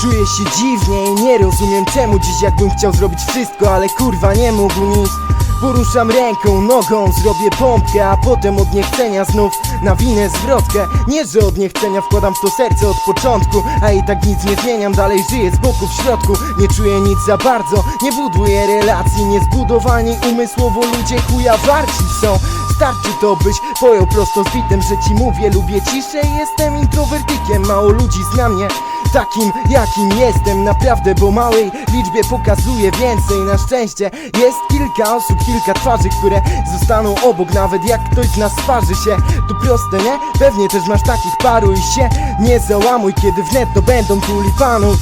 Czuję się dziwnie i nie rozumiem czemu Dziś jakbym chciał zrobić wszystko, ale kurwa nie mógł nic. Poruszam ręką, nogą, zrobię pompkę A potem od niechcenia znów nawinę zwrotkę. Nie, że od niechcenia wkładam w to serce od początku A i tak nic nie zmieniam, dalej żyję z boku w środku. Nie czuję nic za bardzo, nie buduję relacji Niezbudowani umysłowo ludzie chuja warci są Starczy to byś pojął prosto z bitem, że ci mówię Lubię ciszę, jestem introwertykiem Mało ludzi zna mnie takim jakim jestem. Naprawdę, bo małej liczbie pokazuje więcej. Na szczęście jest kilka osób, kilka twarzy, które zostaną obok. Nawet jak ktoś z nas sparzy się To proste, nie? Pewnie też masz takich paru i się nie załamuj. Kiedy wnet to będą tulipanów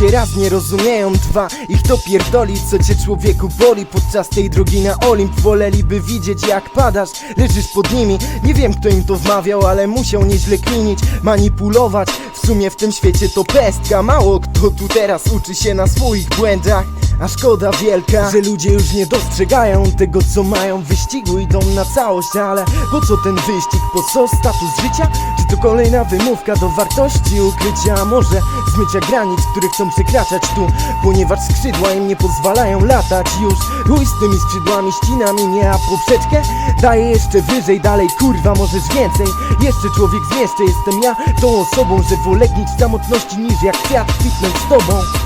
Ludzie raz nie rozumieją, dwa. Ich to pierdoli Co cię człowieku boli. Podczas tej drogi na Olimp Woleliby widzieć jak padasz, leżysz pod nimi. Nie wiem kto im to wmawiał, ale musiał nieźle klinić Manipulować, w sumie w tym świecie to pestka. Mało kto tu teraz uczy się na swoich błędach a szkoda wielka, że ludzie już nie dostrzegają tego co mają w wyścigu Idą na całość, ale po co ten wyścig? Po co status życia? Czy to kolejna wymówka do wartości ukrycia? Może zmycia granic, które chcą przekraczać tu Ponieważ skrzydła im nie pozwalają latać już Chuj z tymi skrzydłami, ścinami mnie, a poprzeczkę daję jeszcze wyżej, dalej kurwa możesz więcej Jeszcze człowiek zmieszczę, jestem ja tą osobą, że wolę gnić w samotności niż jak kwiat kwitnąć z tobą